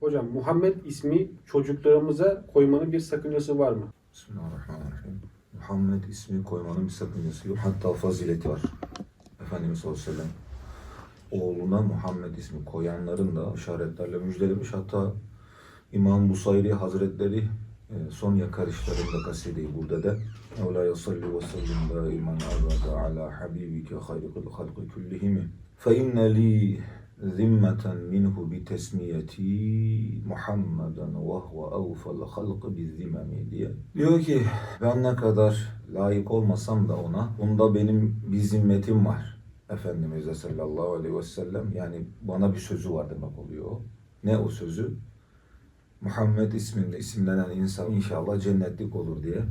Hocam Muhammed ismi çocuklarımıza koymanın bir sakıncası var mı? Bismillahirrahmanirrahim. Muhammed ismi koymanın bir sakıncası yok. Hatta fazileti var. Efendimiz sallallahu aleyhi ve sellem oğluna Muhammed ismi koyanların da işaretlerle müjdelemiş. Hatta İmam Busayri Hazretleri e, son yakarışlarında kasideyi burada da Evla salli ve sellim daiman abada ala habibike hayrikul halkı küllihimi fe inne li zimmeten minhu bi tesmiyeti Muhammeden ve huve evfel halkı bi zimmemi diye. Diyor ki ben ne kadar layık olmasam da ona bunda benim bir zimmetim var. Efendimiz'e sallallahu aleyhi ve sellem yani bana bir sözü var demek oluyor. Ne o sözü? Muhammed isminde isimlenen insan inşallah cennetlik olur diye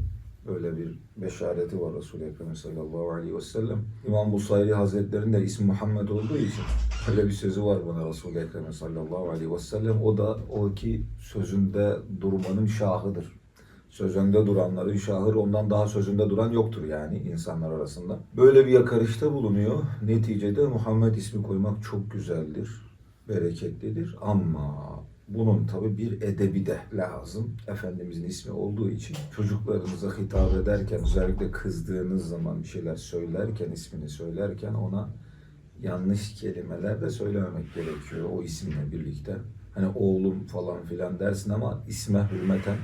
böyle bir beşareti var Resul-i Ekrem sallallahu aleyhi ve sellem. İmam Busayri Hazretleri'nin de ismi Muhammed olduğu için öyle bir sözü var bana Resul-i Ekrem sallallahu aleyhi ve sellem. O da o ki sözünde durmanın şahıdır. Sözünde duranların şahır ondan daha sözünde duran yoktur yani insanlar arasında. Böyle bir yakarışta bulunuyor. Neticede Muhammed ismi koymak çok güzeldir, bereketlidir ama bunun tabi bir edebi de lazım. Efendimizin ismi olduğu için çocuklarınıza hitap ederken özellikle kızdığınız zaman bir şeyler söylerken ismini söylerken ona yanlış kelimeler de söylememek gerekiyor o isimle birlikte. Hani oğlum falan filan dersin ama isme hürmeten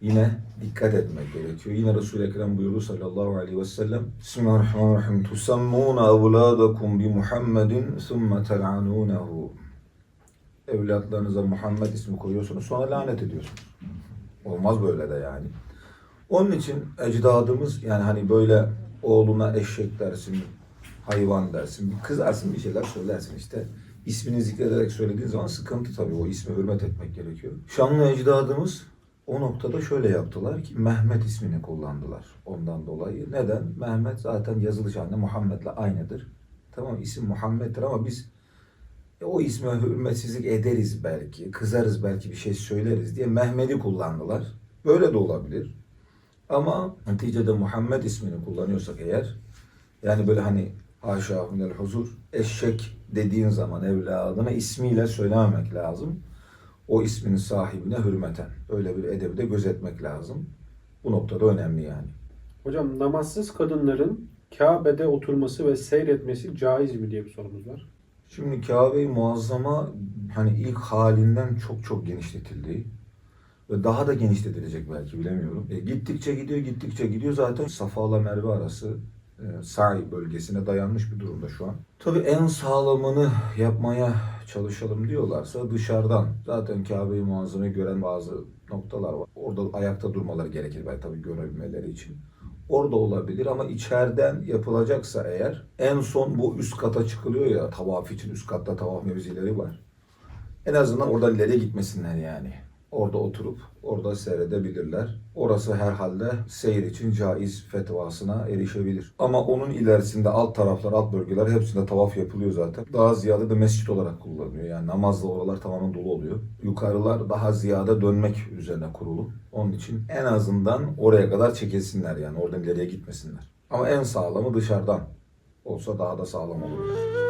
yine dikkat etmek gerekiyor. Yine Resul-i Ekrem buyurdu sallallahu aleyhi ve sellem Bismillahirrahmanirrahim Tusammuna evladakum bi Muhammedin thumme tel'anunehu Evlatlarınıza Muhammed ismi koyuyorsunuz sonra lanet ediyorsunuz. Olmaz böyle de yani. Onun için ecdadımız yani hani böyle oğluna eşek dersin, hayvan dersin, kızarsın bir şeyler söylersin işte. İsmini zikrederek söylediğin zaman sıkıntı tabii o isme hürmet etmek gerekiyor. Şanlı ecdadımız o noktada şöyle yaptılar ki Mehmet ismini kullandılar ondan dolayı. Neden? Mehmet zaten yazılış halinde Muhammed'le aynıdır. Tamam isim Muhammed'dir ama biz e, o isme hürmetsizlik ederiz belki, kızarız belki bir şey söyleriz diye Mehmet'i kullandılar. Böyle de olabilir. Ama neticede Muhammed ismini kullanıyorsak eğer, yani böyle hani haşa minel huzur, eşek dediğin zaman evladına ismiyle söylememek lazım. O ismin sahibine hürmeten. Öyle bir edebi de gözetmek lazım. Bu noktada önemli yani. Hocam namazsız kadınların Kabe'de oturması ve seyretmesi caiz mi diye bir sorumuz var. Şimdi Kabe-i Muazzama hani ilk halinden çok çok genişletildi. Ve daha da genişletilecek belki bilemiyorum. E, gittikçe gidiyor, gittikçe gidiyor. Zaten Safa ile Merve arası e, Sa'i bölgesine dayanmış bir durumda şu an. Tabii en sağlamını yapmaya çalışalım diyorlarsa dışarıdan zaten Kabe-i Muazzama'yı gören bazı noktalar var. Orada ayakta durmaları gerekir belki tabii görebilmeleri için. Orada olabilir ama içeriden yapılacaksa eğer en son bu üst kata çıkılıyor ya tavaf için üst katta tavaf mevzileri var. En azından oradan ileriye gitmesinler yani. Orada oturup orada seyredebilirler. Orası herhalde seyir için caiz fetvasına erişebilir. Ama onun ilerisinde alt taraflar, alt bölgeler hepsinde tavaf yapılıyor zaten. Daha ziyade de mescit olarak kullanılıyor. Yani namazla oralar tamamen dolu oluyor. Yukarılar daha ziyade dönmek üzerine kurulu. Onun için en azından oraya kadar çekilsinler yani. Oradan ileriye gitmesinler. Ama en sağlamı dışarıdan olsa daha da sağlam olur.